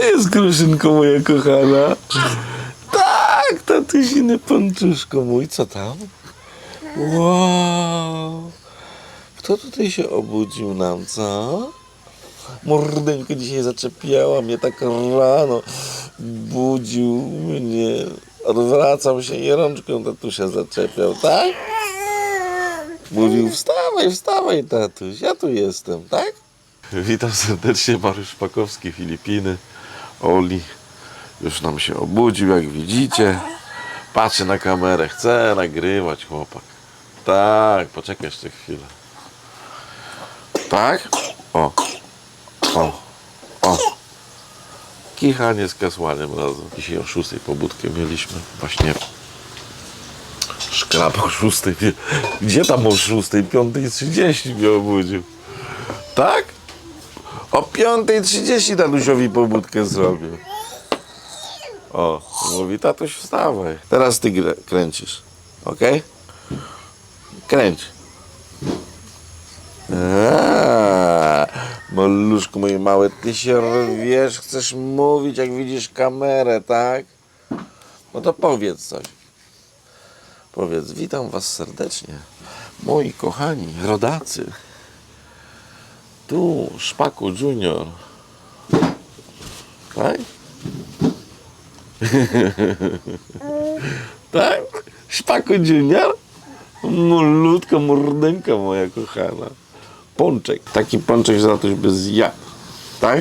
Co jest, kruszynko moja kochana? Tak, tatusiny pączuszko mój, co tam? Wow. Kto tutaj się obudził nam, co? Mordeńko dzisiaj zaczepiała mnie tak rano. Budził mnie. Odwracam się i rączką tatusia zaczepiał, tak? Mówił, wstawaj, wstawaj, tatuś, ja tu jestem, tak? Witam serdecznie, Mariusz Szpakowski, Filipiny. Oli już nam się obudził, jak widzicie. Patrzy na kamerę, chce nagrywać chłopak. Tak, poczekaj jeszcze chwilę. Tak? O, o, o. Kichanie z kasłaniem razem. Dzisiaj o 6 pobudkę mieliśmy. Właśnie szkrab o 6. Nie- Gdzie tam o 6? 5.30 mnie obudził. Tak? O 5.30 Danusiowi pobudkę zrobił. O, mówi tatuś wstawaj. Teraz ty kręcisz. Ok? Kręć. Eee, Moluszku moje małe, ty się rwiesz, chcesz mówić jak widzisz kamerę, tak? No to powiedz coś. Powiedz, witam was serdecznie, moi kochani rodacy. Tu Szpaku Junior. Tak? tak? Szpaku Junior? Molutka, mordeńka moja kochana. Pączek. Taki pączek, że tatuś by zjadł. Tak?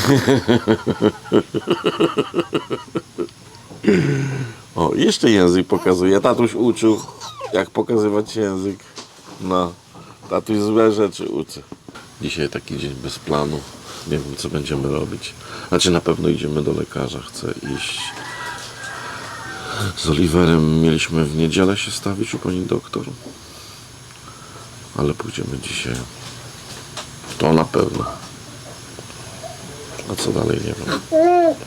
o, jeszcze język pokazuje. Tatuś uczył, jak pokazywać język. No, tatuś złe rzeczy uczy. Dzisiaj taki dzień bez planu. Nie wiem, co będziemy robić. Znaczy, na pewno idziemy do lekarza. Chcę iść z Oliverem. Mieliśmy w niedzielę się stawić u pani doktor. Ale pójdziemy dzisiaj. To na pewno. A co dalej, nie wiem.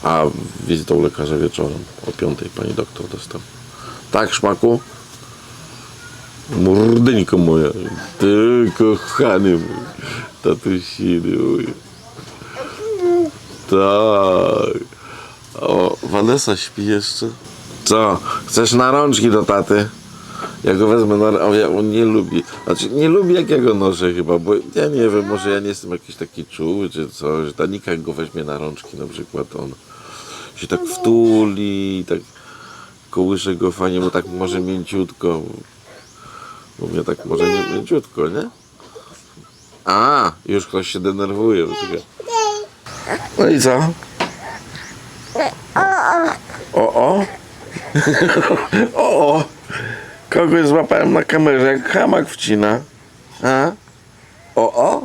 A wizytą lekarza wieczorem. O piątej pani doktor dostał. Tak, szmaku? Ty kochany mój. Tatusiny mój. Tak. O, Vanessa śpi jeszcze. Co? Chcesz na rączki do taty? Ja go wezmę na o, ja, on nie lubi. Znaczy nie lubi jak ja go noszę chyba, bo ja nie wiem, może ja nie jestem jakiś taki czuły czy coś. Danika jak go weźmie na rączki na przykład on się tak wtuli, tak kołysze go fajnie, mu tak może mięciutko. Bo mnie tak może nie mięciutko, nie? A, już ktoś się denerwuje. No i co? O, o. o, o. Kogoś złapałem na kamerze, jak hamak wcina. A? O, o.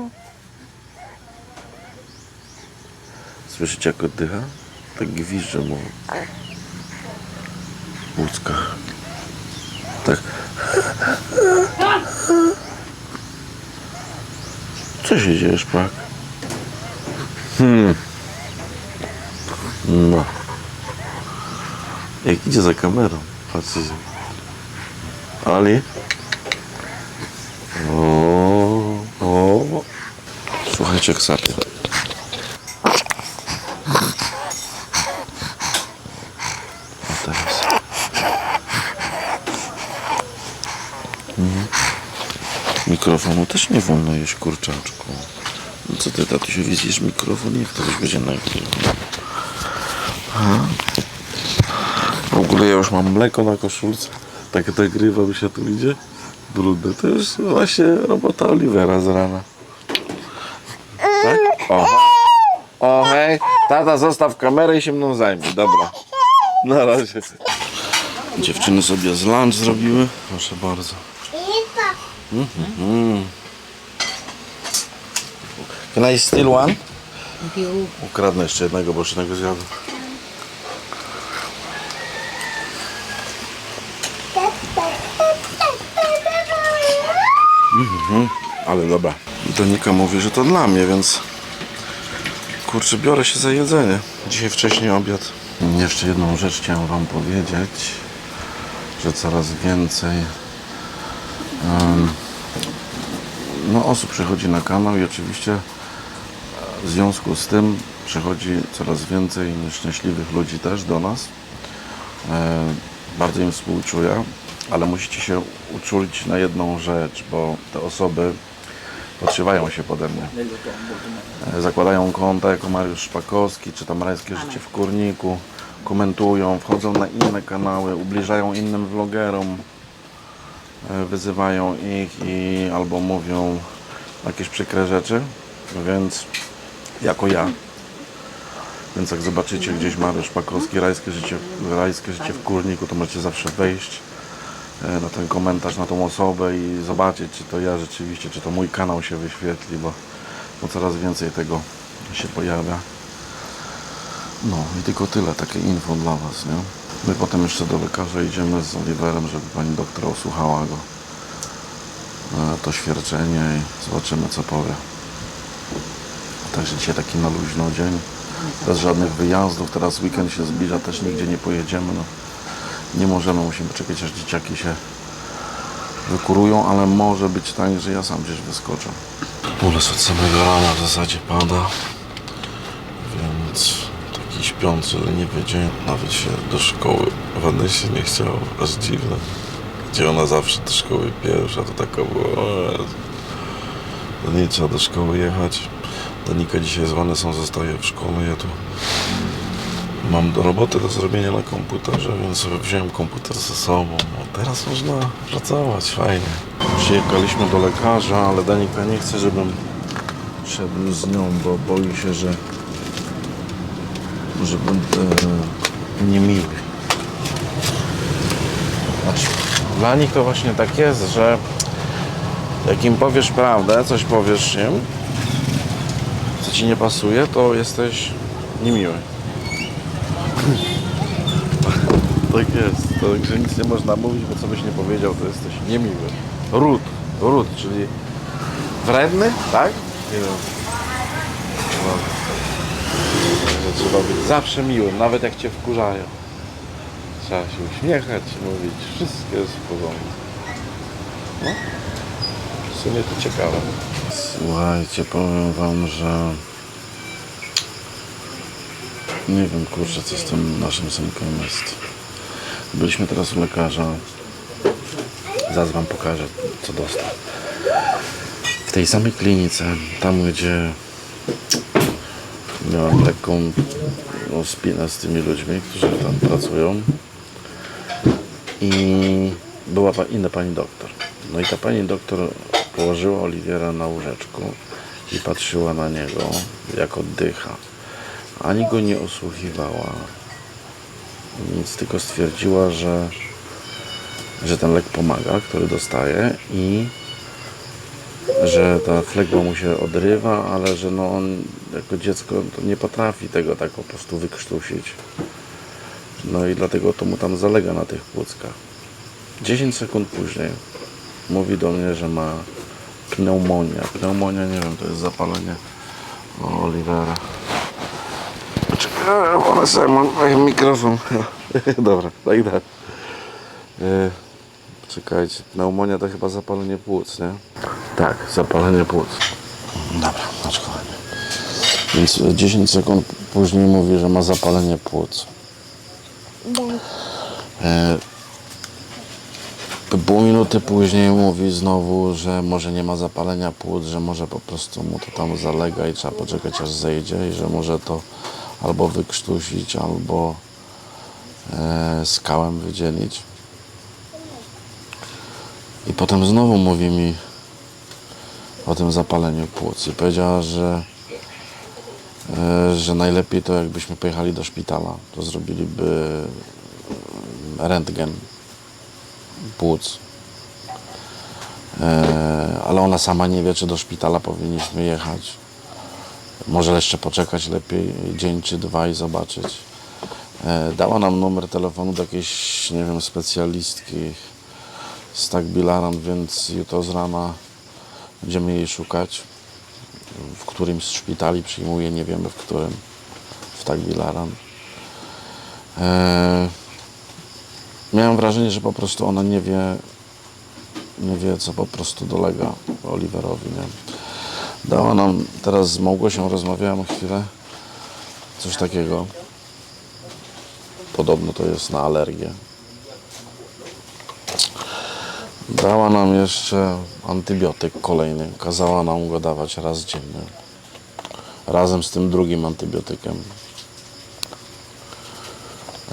Słyszycie jak oddycha? Tak gwizdże mu. w Łódzkach. Tak. Co się dzieje, szpak? Hmm. No. Jak idzie za kamerą. Patrzcie. Ali? O, o. Słuchajcie, jak sapie. Mikrofonu też nie wolno jeść kurczaczku. No co ty, tatusiowi zjesz mikrofon? Jak to coś będzie nagrywał? W ogóle ja już mam mleko na koszulce. Tak nagrywam się tu idzie. Brudne. To już właśnie robota Olivera z rana. Tak? O. O hej, tata zostaw kamerę i się mną zajmie. Dobra. Na razie. Dziewczyny sobie z lunch zrobiły. Proszę bardzo. Mhm. Can I steal one? Ukradnę jeszcze jednego, bo już jednego zjadłem. Ale dobra. Donika mówi, że to dla mnie, więc kurczę, biorę się za jedzenie. Dzisiaj wcześniej obiad. Jeszcze jedną rzecz chciałem Wam powiedzieć, że coraz więcej no, osób przychodzi na kanał i oczywiście e, w związku z tym przychodzi coraz więcej nieszczęśliwych ludzi też do nas. E, bardzo im współczuję, ale musicie się uczulić na jedną rzecz, bo te osoby podszywają się pode mnie. E, Zakładają konta jako Mariusz Szpakowski, czy tam Rajskie Życie w Kurniku, komentują, wchodzą na inne kanały, ubliżają innym vlogerom, wyzywają ich i albo mówią jakieś przykre rzeczy, więc jako ja. Więc jak zobaczycie gdzieś Mariusz Pakowski, rajskie życie, rajskie życie w Kurniku, to możecie zawsze wejść e, na ten komentarz, na tą osobę i zobaczyć, czy to ja rzeczywiście, czy to mój kanał się wyświetli, bo, bo coraz więcej tego się pojawia. No i tylko tyle, takie info dla Was, nie? My potem jeszcze do lekarza idziemy z Oliverem, żeby pani doktor osłuchała go e, to świadczenie i zobaczymy co powie. Także dzisiaj taki na luźno dzień. Bez żadnych wyjazdów. Teraz weekend się zbliża, też nigdzie nie pojedziemy. No. Nie możemy, musimy czekać aż dzieciaki się wykurują, ale może być tak, że ja sam gdzieś wyskoczę. Północ od samego rana w zasadzie pada, śpiący, leniwy dzień. Nawet się do szkoły Wanny się nie chciało, aż dziwne. Gdzie ona zawsze do szkoły pierwsza, to taka była... No nie trzeba do szkoły jechać. Danika dzisiaj zwane są, zostaje w szkole. Ja tu mam do roboty do zrobienia na komputerze, więc sobie wziąłem komputer ze sobą. No teraz można pracować, fajnie. Przyjechaliśmy do lekarza, ale Danika nie chce, żebym szedł z nią, bo boi się, że że będę niemiły. Znaczy, dla nich to właśnie tak jest, że jak im powiesz prawdę, coś powiesz im, co ci nie pasuje, to jesteś niemiły. tak jest. To, że nic nie można mówić, bo co byś nie powiedział, to jesteś niemiły. Ród. Ród, czyli wredny, tak? Nie wiem. No. Trzeba być zawsze miłym, nawet jak cię wkurzają. Trzeba się uśmiechać, mówić, wszystko jest w porządku. No. W sumie to ciekawe. Słuchajcie, powiem wam, że nie wiem, kurczę, co z tym naszym synkiem jest. Byliśmy teraz u lekarza. Zaraz wam pokażę, co dostał. W tej samej klinice, tam gdzie miałam lekką no, spinę z tymi ludźmi, którzy tam pracują. I była inna pani doktor. No i ta pani doktor położyła Oliwiera na łóżeczku i patrzyła na niego, jak oddycha. Ani go nie osłuchiwała. Nic, tylko stwierdziła, że, że ten lek pomaga, który dostaje i że ta flegma mu się odrywa, ale że no on jako dziecko to nie potrafi tego tak po prostu wykrztusić. No i dlatego to mu tam zalega na tych płuckach. 10 sekund później mówi do mnie, że ma pneumonia. Pneumonia, nie wiem, to jest zapalenie o, Olivera. Czekaj, one sobie mam mikrofon. Dobra, tak dalej. E, Czekajcie, pneumonia to chyba zapalenie płuc, nie? Tak, zapalenie płuc. Dobra, kochanie. Więc 10 sekund później mówi, że ma zapalenie płuc. E, pół minuty później mówi znowu, że może nie ma zapalenia płuc, że może po prostu mu to tam zalega i trzeba poczekać aż zejdzie i że może to albo wykrztusić, albo e, skałem wydzielić. I potem znowu mówi mi o tym zapaleniu płuc i powiedziała, że, e, że najlepiej to jakbyśmy pojechali do szpitala, to zrobiliby e, rentgen płuc. E, Ale ona sama nie wie, czy do szpitala powinniśmy jechać. Może jeszcze poczekać lepiej dzień czy dwa i zobaczyć. E, Dała nam numer telefonu do jakiejś, nie wiem, specjalistki z tak bilaran, więc jutro z rana będziemy jej szukać. W którymś z szpitali przyjmuje, nie wiemy w którym. W tak bilaran. E, miałem wrażenie, że po prostu ona nie wie, nie wie, co po prostu dolega Oliverowi. Nie? Dała nam, teraz z Małgosią rozmawiałem chwilę, Coś takiego. Podobno to jest na alergię. Dała nam jeszcze antybiotyk kolejny. Kazała nam go dawać raz dziennie. Razem z tym drugim antybiotykiem.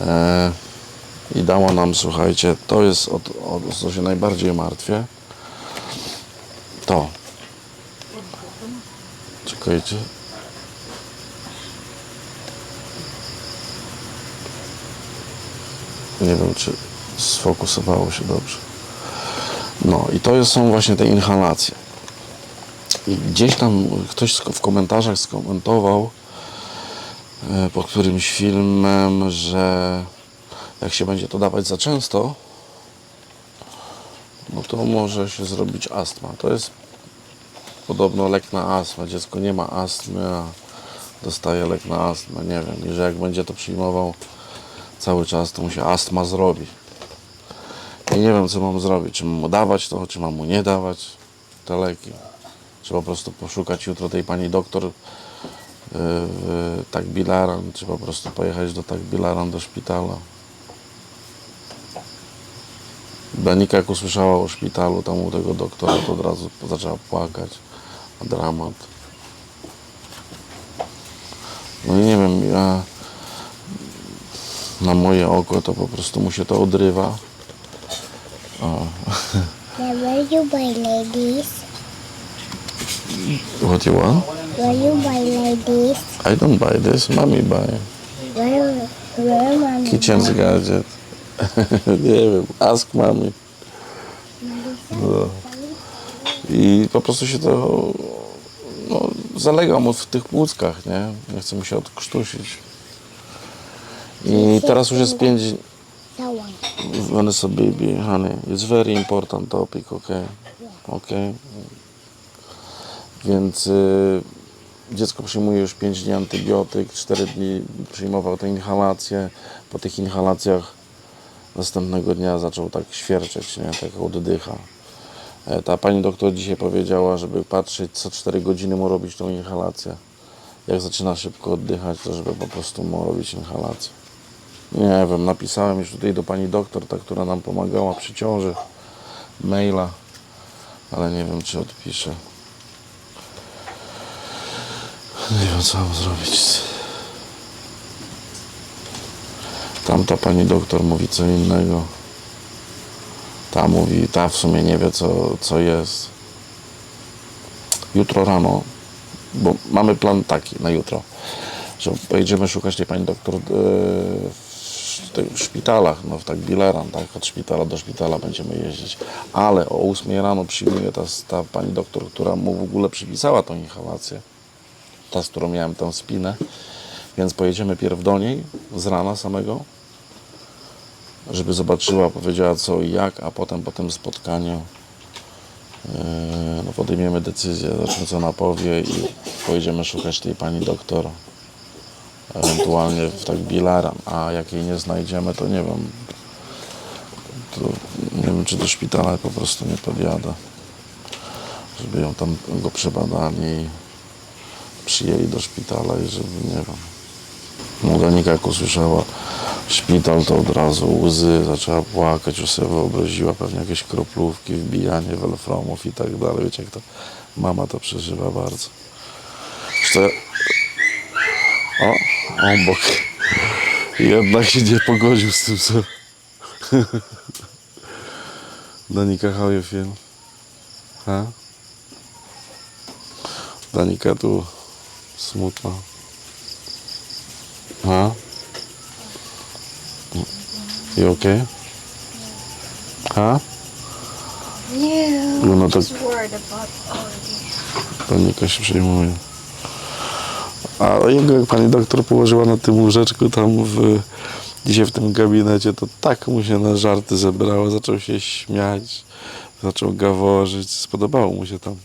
E, I dała nam, słuchajcie, to jest o, o co się najbardziej martwię. To. Czekajcie. Nie wiem, czy sfokusowało się dobrze. No i to są właśnie te inhalacje. I gdzieś tam ktoś w komentarzach skomentował e, pod którymś filmem, że jak się będzie to dawać za często, no to może się zrobić astma. To jest podobno lek na astmę. Dziecko nie ma astmy, a dostaje lek na astmę. Nie wiem. I że jak będzie to przyjmował cały czas, to mu się astma zrobi. I nie wiem, co mam zrobić. Czy mam mu dawać to, czy mam mu nie dawać te leki. Czy po prostu poszukać jutro tej pani doktor yy, w Takbilaran, czy po prostu pojechać do Takbilaran do szpitala. Danika jak usłyszała o szpitalu, tam u tego doktora, to od razu zaczęła płakać. Dramat. No i nie wiem, ja na moje oko to po prostu mu się to odrywa. Now, where you buy ladies? What you want? Where you buy ladies? I don't buy this, mommy buy. Where, where mommy? Kitchen's gadget. nie wiem, ask mommy. No. I po prostu się to no, zalega mu w tych płuckach, nie? Nie chce mu się odkrztusić. I teraz już jest pięć Someone. Vanessa baby, honey, it's very important topic, okay? Okay? Więc y, dziecko przyjmuje już 5 dni antybiotyk, 4 dni przyjmował te inhalacje. Po tych inhalacjach następnego dnia zaczął tak świerczeć, nie? Tak oddycha. E, Ta pani doktor dzisiaj powiedziała, żeby patrzeć co 4 godziny mu robić tą inhalację. Jak zaczyna szybko oddychać, to żeby po prostu mu robić inhalację. Nie wiem, napisałem już tutaj do pani doktor, ta, która nam pomagała przy ciąży, maila, ale nie wiem, czy odpiszę. Nie wiem, co mam zrobić. Tamta pani doktor mówi co innego. Ta mówi, ta w sumie nie wie, co, co jest. Jutro rano, bo mamy plan taki na jutro, że pojedziemy szukać tej pani doktor e, w szpitalach, no tak Bileran, tak, od szpitala do szpitala będziemy jeździć, ale o 8 rano przyjmuje ta, ta pani doktor, która mu w ogóle przypisała tą inhalację, ta, z którą miałem tę spinę, więc pojedziemy pierw do niej z rana samego, żeby zobaczyła, powiedziała co i jak, a potem po tym spotkaniu Yy, no podejmiemy decyzję, zobaczymy co ona powie i pojedziemy szukać tej pani doktor. Ewentualnie tak bilaran, a jak jej nie znajdziemy, to nie wiem. To nie wiem, czy do szpitala po prostu nie podjada. Żeby ją tam go przebadali przyjęli do szpitala i żeby, nie wiem. Moganika jak usłyszała szpital, to od razu łzy, zaczęła płakać, już sobie wyobraziła pewnie jakieś kroplówki, wbijanie welfromów i tak dalej. Wiecie, jak to mama to przeżywa bardzo. Zresztą, o, obok. Jednak się nie pogodził z tym, co... Danika, how you feel? Ha? Danika tu smutna. Ha? You okay? Ha? No. No, no to panika się przejmuje. A jego jak pani doktor położyła na tym łóżeczku tam w, dzisiaj w tym gabinecie, to tak mu się na żarty zebrało, zaczął się śmiać, zaczął gaworzyć, spodobało mu się tam.